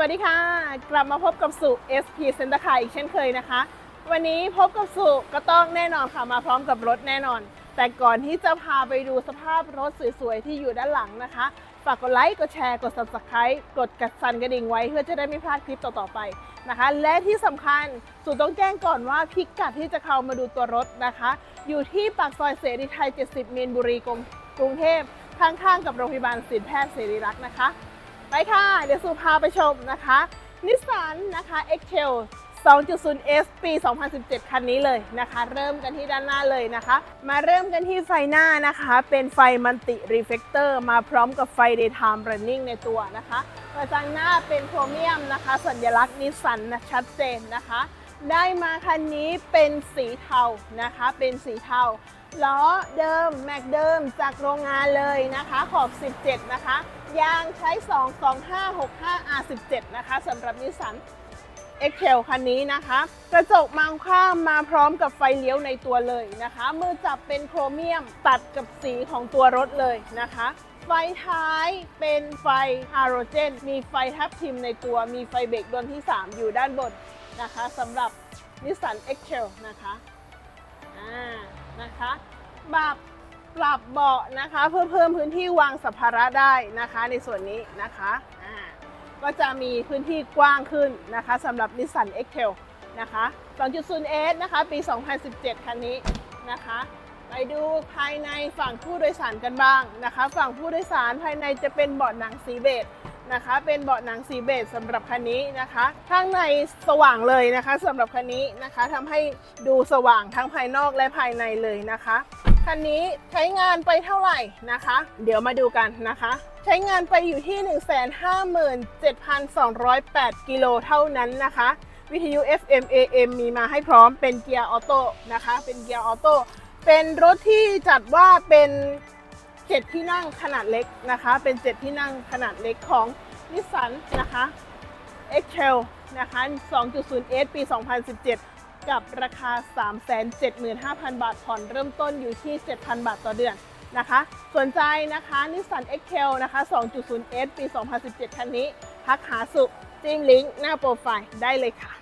วัสดีค่ะ กลับมาพบกับสุ SP Center Car อีกเช่นเคยนะคะ วันนี้พบกับสุก็ต้องแน่นอนค่ะมาพร้อมกับรถแน่นอน แต่ก่อนที่จะพาไปดูสภาพรถสวยๆ ที่อยู่ด้านหลังนะคะ ฝากกดไลค์ กดแชร์ กด subscribe กดกระสันกระดิ่งไว้เพื่อจะได้ไม่พลาดคลิปต่อๆไปนะคะ และที่สำคัญสุต้องแจ้งก่อนว่าพิกัดที่จะเข้ามาดูตัวรถนะคะ อยู่ที่ปากซอยเสรีไทย 70 มีนบุรีกรุงเทพข้างๆกับโรงพยาบาลศิลแพทย์เสรีรักษ์นะคะ ไปค่ะ เดี๋ยวสุพาไปชมนะคะนิสสันนะคะ X-Trail 2.0 S ปี 2017 คันนี้เลยนะคะ เริ่มกันที่ด้านหน้าเลยนะคะ มาเริ่มกันที่ไฟหน้านะคะ เป็นไฟมันติรีเฟกเตอร์มาพร้อมกับไฟ daytime running ในตัวนะคะกระจังหน้าเป็นโครเมียมนะคะ สัญลักษณ์นิสสันนะชัดเจนนะคะ ได้มาคันนี้เป็นสีเทานะคะ เป็นสีเทาล้อเดิมแม็กเดิมจากโรงงานเลยนะคะ ขอบ 17 นะคะ ยางใช้ 22565 R17 นะคะสำหรับนิสสัน x t r a i l คันนี้นะคะ กระจกมองข้ามมาพร้อมกับไฟเลี้ยวในตัวเลยนะคะ มือจับเป็นโครเมียมตัดกับสีของตัวรถเลยนะคะ ไฟท้ายเป็นไฟฮาโรเจน มีไฟทับทิมในตัว มีไฟเบรกดวงที่ 3 อยู่ด้านบน นะคะสำหรับนิสสัน x t r a i l นะคะอ่านะคะปรับปรับเบาะนะคะเพื่อเพิ่มพื้นที่วางสัมภาระได้นะคะในส่วนนี้นะคะอ่าก็จะมีพื้นที่กว้างขึ้นนะคะสำหรับ Nissan X-Trail นะคะ 2.0S นะคะปี 2017 คันนี้นะคะ ไปดูภายในฝั่งผู้โดยสารกันบ้างนะคะ ฝั่งผู้โดยสารภายในจะเป็นเบาะหนังสีเบจ นะคะ เป็นเบาะหนังสีเบจสำหรับคันนี้นะคะ ข้างในสว่างเลยนะคะสำหรับคันนี้นะคะทำให้ดูสว่างทั้งภายนอกและภายในเลยนะคะคันนี้ใช้งานไปเท่าไหร่นะคะ เดี๋ยวมาดูกันนะคะ ใช้งานไปอยู่ที่ 157,208 กิโลเท่านั้นนะคะวิทยุ FM AM มีมาให้พร้อมเป็นเกียร์ออโต้นะคะ เป็นเกียร์ออโต้ เป็นรถที่จัดว่าเป็น เจ็ดที่นั่งขนาดเล็กนะคะ เป็นเจ็ดที่นั่งขนาดเล็กของนิสสันนะคะ X-Trail นะคะ 2.0S ปี 2017 กับราคา 375,000 บาท ผ่อนเริ่มต้นอยู่ที่ 7,000 บาทต่อเดือนนะคะ สนใจนะคะนิสสัน X-Trail นะคะ 2.0S ปี 2017 คันนี้ ทักหาสุจิ้มลิงก์หน้าโปรไฟล์ได้เลยค่ะ